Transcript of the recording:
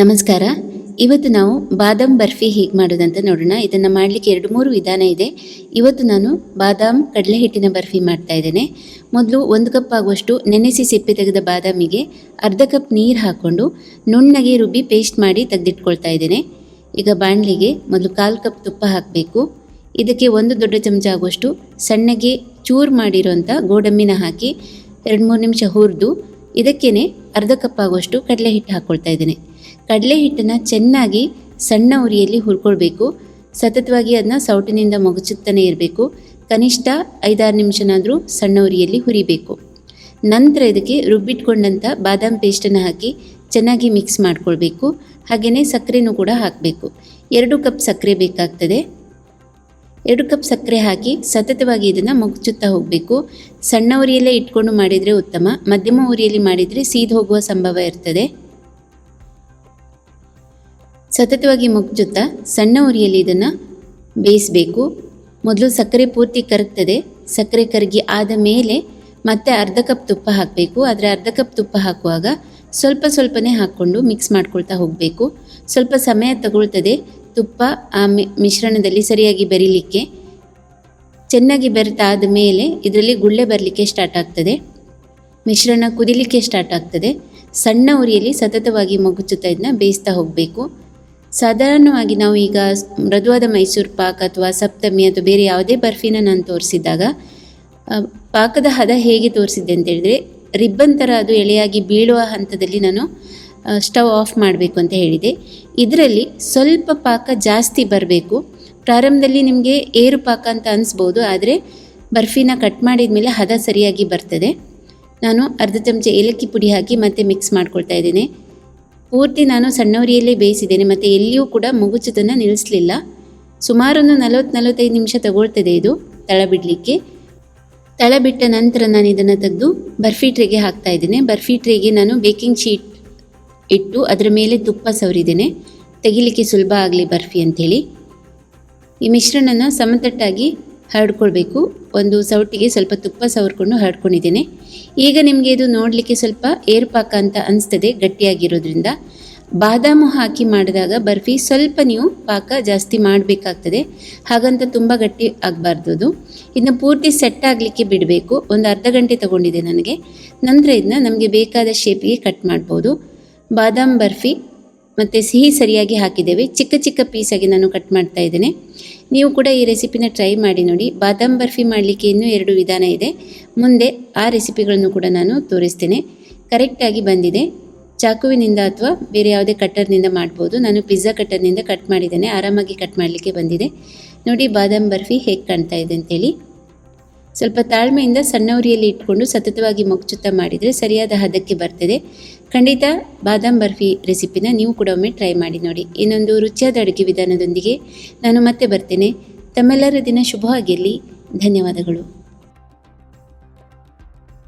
ನಮಸ್ಕಾರ. ಇವತ್ತು ನಾವು ಬಾದಾಮ್ ಬರ್ಫಿ ಹೇಗೆ ಮಾಡೋದಂತ ನೋಡೋಣ. ಇದನ್ನು ಮಾಡಲಿಕ್ಕೆ ಎರಡು ಮೂರು ವಿಧಾನ ಇದೆ. ಇವತ್ತು ನಾನು ಬಾದಾಮ್ ಕಡಲೆ ಹಿಟ್ಟಿನ ಬರ್ಫಿ ಮಾಡ್ತಾ ಇದ್ದೇನೆ. ಮೊದಲು ಒಂದು ಕಪ್ ಆಗುವಷ್ಟು ನೆನೆಸಿ ಸಿಪ್ಪೆ ತೆಗೆದ ಬಾದಾಮಿಗೆ ಅರ್ಧ ಕಪ್ ನೀರು ಹಾಕ್ಕೊಂಡು ನುಣ್ಣಗೆ ರುಬ್ಬಿ ಪೇಸ್ಟ್ ಮಾಡಿ ತೆಗೆದಿಟ್ಕೊಳ್ತಾ ಇದ್ದೇನೆ. ಈಗ ಬಾಣಲಿಗೆ ಮೊದಲು ಕಾಲು ಕಪ್ ತುಪ್ಪ ಹಾಕಬೇಕು. ಇದಕ್ಕೆ ಒಂದು ದೊಡ್ಡ ಚಮಚ ಆಗುವಷ್ಟು ಸಣ್ಣಗೆ ಚೂರು ಮಾಡಿರೋಂಥ ಗೋಡಂಬಿನ ಹಾಕಿ ಎರಡು ಮೂರು ನಿಮಿಷ ಹುರಿದು ಇದಕ್ಕೇ ಅರ್ಧ ಕಪ್ ಆಗುವಷ್ಟು ಕಡಲೆ ಹಿಟ್ಟು ಹಾಕ್ಕೊಳ್ತಾ ಇದ್ದೇನೆ. ಕಡಲೆ ಹಿಟ್ಟನ್ನು ಚೆನ್ನಾಗಿ ಸಣ್ಣ ಉರಿಯಲ್ಲಿ ಹುರ್ಕೊಳ್ಬೇಕು. ಸತತವಾಗಿ ಅದನ್ನ ಸೌಟಿನಿಂದ ಮಗುಚುತ್ತಾನೆ ಇರಬೇಕು. ಕನಿಷ್ಠ ಐದಾರು ನಿಮಿಷನಾದರೂ ಸಣ್ಣ ಉರಿಯಲ್ಲಿ ಹುರಿಬೇಕು. ನಂತರ ಇದಕ್ಕೆ ರುಬ್ಬಿಟ್ಕೊಂಡಂಥ ಬಾದಾಮ್ ಪೇಸ್ಟನ್ನು ಹಾಕಿ ಚೆನ್ನಾಗಿ ಮಿಕ್ಸ್ ಮಾಡ್ಕೊಳ್ಬೇಕು. ಹಾಗೆಯೇ ಸಕ್ಕರೆನೂ ಕೂಡ ಹಾಕಬೇಕು. ಎರಡು ಕಪ್ ಸಕ್ಕರೆ ಬೇಕಾಗ್ತದೆ. ಎರಡು ಕಪ್ ಸಕ್ಕರೆ ಹಾಕಿ ಸತತವಾಗಿ ಇದನ್ನು ಮುಗ್ಚುತ್ತಾ ಹೋಗಬೇಕು. ಸಣ್ಣ ಉರಿಯಲ್ಲೇ ಇಟ್ಕೊಂಡು ಮಾಡಿದರೆ ಉತ್ತಮ. ಮಧ್ಯಮ ಉರಿಯಲ್ಲಿ ಮಾಡಿದರೆ ಸೀದ್ ಹೋಗುವ ಸಂಭವ ಇರ್ತದೆ. ಸತತವಾಗಿ ಮುಗ್ಜುತ್ತಾ ಸಣ್ಣ ಉರಿಯಲ್ಲಿ ಇದನ್ನು ಬೇಯಿಸಬೇಕು. ಮೊದಲು ಸಕ್ಕರೆ ಪೂರ್ತಿ ಕರಗ್ತದೆ. ಸಕ್ಕರೆ ಕರಗಿ ಆದ ಮೇಲೆ ಮತ್ತೆ ಅರ್ಧ ಕಪ್ ತುಪ್ಪ ಹಾಕಬೇಕು. ಆದರೆ ಅರ್ಧ ಕಪ್ ತುಪ್ಪ ಹಾಕುವಾಗ ಸ್ವಲ್ಪ ಸ್ವಲ್ಪನೇ ಹಾಕ್ಕೊಂಡು ಮಿಕ್ಸ್ ಮಾಡ್ಕೊಳ್ತಾ ಹೋಗಬೇಕು. ಸ್ವಲ್ಪ ಸಮಯ ತಗೊಳ್ತದೆ. ತುಪ್ಪ ಆ ಮಿಶ್ರಣದಲ್ಲಿ ಸರಿಯಾಗಿ ಬೆರೀಲಿಕ್ಕೆ. ಚೆನ್ನಾಗಿ ಬೆರೆತಾದ ಮೇಲೆ ಇದರಲ್ಲಿ ಗುಳ್ಳೆ ಬರಲಿಕ್ಕೆ ಸ್ಟಾರ್ಟ್ ಆಗ್ತದೆ. ಮಿಶ್ರಣ ಕುದಿಲಿಕ್ಕೆ ಸ್ಟಾರ್ಟ್ ಆಗ್ತದೆ. ಸಣ್ಣ ಉರಿಯಲ್ಲಿ ಸತತವಾಗಿ ಮಗುಚುತ್ತ ಇದನ್ನ ಬೇಯಿಸ್ತಾ ಹೋಗಬೇಕು. ಸಾಧಾರಣವಾಗಿ ನಾವು ಈಗ ಮೃದುವಾದ ಮೈಸೂರು ಪಾಕ್ ಅಥವಾ ಸಪ್ತಮಿ ಅಥವಾ ಬೇರೆ ಯಾವುದೇ ಬರ್ಫಿನ ನಾನು ತೋರಿಸಿದಾಗ ಪಾಕದ ಹದ ಹೇಗೆ ತೋರಿಸಿದ್ದೆ ಅಂತ ಹೇಳಿದರೆ ರಿಬ್ಬನ್ ಥರ ಅದು ಎಳೆಯಾಗಿ ಬೀಳುವ ಹಂತದಲ್ಲಿ ನಾನು ಸ್ಟವ್ ಆಫ್ ಮಾಡಬೇಕು ಅಂತ ಹೇಳಿದೆ. ಇದರಲ್ಲಿ ಸ್ವಲ್ಪ ಪಾಕ ಜಾಸ್ತಿ ಬರಬೇಕು. ಪ್ರಾರಂಭದಲ್ಲಿ ನಿಮಗೆ ಏರು ಪಾಕ ಅಂತ ಅನಿಸ್ಬೋದು, ಆದರೆ ಬರ್ಫಿನ ಕಟ್ ಮಾಡಿದ ಮೇಲೆ ಹದ ಸರಿಯಾಗಿ ಬರ್ತದೆ. ನಾನು ಅರ್ಧ ಚಮಚ ಏಲಕ್ಕಿ ಪುಡಿ ಹಾಕಿ ಮತ್ತೆ ಮಿಕ್ಸ್ ಮಾಡ್ಕೊಳ್ತಾ ಇದ್ದೇನೆ. ಪೂರ್ತಿ ನಾನು ಸಣ್ಣ ಉರಿಯಲ್ಲೇ ಬೇಯಿಸಿದ್ದೇನೆ, ಮತ್ತು ಎಲ್ಲಿಯೂ ಕೂಡ ಮುಗುಚುದನ್ನು ನಿಲ್ಲಿಸಲಿಲ್ಲ. ಸುಮಾರೊಂದು ನಲವತ್ತು ನಲವತ್ತೈದು ನಿಮಿಷ ತಗೊಳ್ತದೆ ಇದು ತಳ ಬಿಡಲಿಕ್ಕೆ ತಳ ಬಿಟ್ಟ ನಂತರ ನಾನು ಇದನ್ನು ತೆಗೆದು ಬರ್ಫಿ ಟ್ರೇಗೆ ಹಾಕ್ತಾ ಇದ್ದೇನೆ. ಬರ್ಫಿ ಟ್ರೇಗೆ ನಾನು ಬೇಕಿಂಗ್ ಶೀಟ್ ಇಟ್ಟು ಅದರ ಮೇಲೆ ತುಪ್ಪ ಸವರಿದ್ದೇನೆ. ತೆಗಿಲಿಕ್ಕೆ ಸುಲಭ ಆಗಲಿ ಬರ್ಫಿ ಅಂಥೇಳಿ. ಈ ಮಿಶ್ರಣನ ಸಮತಟ್ಟಾಗಿ ಹರಡ್ಕೊಳ್ಬೇಕು ಒಂದು ಸೌಟಿಗೆ ಸ್ವಲ್ಪ ತುಪ್ಪ ಸವರ್ಕೊಂಡು ಹರಡ್ಕೊಂಡಿದ್ದೇನೆ ಈಗ ನಿಮಗೆ ಇದು ನೋಡಲಿಕ್ಕೆ ಸ್ವಲ್ಪ ಏರ್ಪಾಕ ಅಂತ ಅನಿಸ್ತದೆ ಗಟ್ಟಿಯಾಗಿರೋದ್ರಿಂದ. ಬಾದಾಮು ಹಾಕಿ ಮಾಡಿದಾಗ ಬರ್ಫಿ ಸ್ವಲ್ಪ ನೀವು ಪಾಕ ಜಾಸ್ತಿ ಮಾಡಬೇಕಾಗ್ತದೆ. ಹಾಗಂತ ತುಂಬ ಗಟ್ಟಿ ಆಗಬಾರ್ದು ಅದು. ಇದನ್ನ ಪೂರ್ತಿ ಸೆಟ್ ಆಗಲಿಕ್ಕೆ ಬಿಡಬೇಕು. ಒಂದು ಅರ್ಧ ಗಂಟೆ ತಗೊಂಡಿದೆ ನನಗೆ. ನಂತರ ಇದನ್ನ ನಮಗೆ ಬೇಕಾದ ಶೇಪಿಗೆ ಕಟ್ ಮಾಡ್ಬೋದು. ಬಾದಾಮ್ ಬರ್ಫಿ. ಮತ್ತು ಸಿಹಿ ಸರಿಯಾಗಿ ಹಾಕಿದ್ದೇವೆ. ಚಿಕ್ಕ ಚಿಕ್ಕ ಪೀಸಾಗಿ ನಾನು ಕಟ್ ಮಾಡ್ತಾ ಇದ್ದೇನೆ. ನೀವು ಕೂಡ ಈ ರೆಸಿಪಿನ ಟ್ರೈ ಮಾಡಿ ನೋಡಿ. ಬಾದಾಮ್ ಬರ್ಫಿ ಮಾಡಲಿಕ್ಕೆ ಇನ್ನೂ ಎರಡು ವಿಧಾನ ಇದೆ. ಮುಂದೆ ಆ ರೆಸಿಪಿಗಳನ್ನು ಕೂಡ ನಾನು ತೋರಿಸ್ತೇನೆ. ಕರೆಕ್ಟಾಗಿ ಬಂದಿದೆ. ಚಾಕುವಿನಿಂದ ಅಥವಾ ಬೇರೆ ಯಾವುದೇ ಕಟ್ಟರ್ನಿಂದ ಮಾಡ್ಬೋದು. ನಾನು ಪಿಜ್ಜಾ ಕಟ್ಟರ್ನಿಂದ ಕಟ್ ಮಾಡಿದ್ದೇನೆ. ಆರಾಮಾಗಿ ಕಟ್ ಮಾಡಲಿಕ್ಕೆ ಬಂದಿದೆ. ನೋಡಿ, ಬಾದಾಮ್ ಬರ್ಫಿ ಹೇಗೆ ಕಾಣ್ತಾ ಇದೆ ಅಂತೇಳಿ. ಸ್ವಲ್ಪ ತಾಳ್ಮೆಯಿಂದ ಸಣ್ಣ ಉರಿಯಲ್ಲಿ ಇಟ್ಕೊಂಡು ಸತತವಾಗಿ ಮೊಗ್ಚುತ್ತಾ ಮಾಡಿದರೆ ಸರಿಯಾದ ಹದಕ್ಕೆ ಬರ್ತದೆ. ಖಂಡಿತ ಬಾದಾಮ್ ಬರ್ಫಿ ರೆಸಿಪಿನ ನೀವು ಕೂಡ ಒಮ್ಮೆ ಟ್ರೈ ಮಾಡಿ ನೋಡಿ. ಇನ್ನೊಂದು ರುಚಿಯಾದ ಅಡುಗೆ ವಿಧಾನದೊಂದಿಗೆ ನಾನು ಮತ್ತೆ ಬರ್ತೇನೆ. ತಮ್ಮೆಲ್ಲರ ದಿನ ಶುಭವಾಗಿರಲಿ ಧನ್ಯವಾದಗಳು.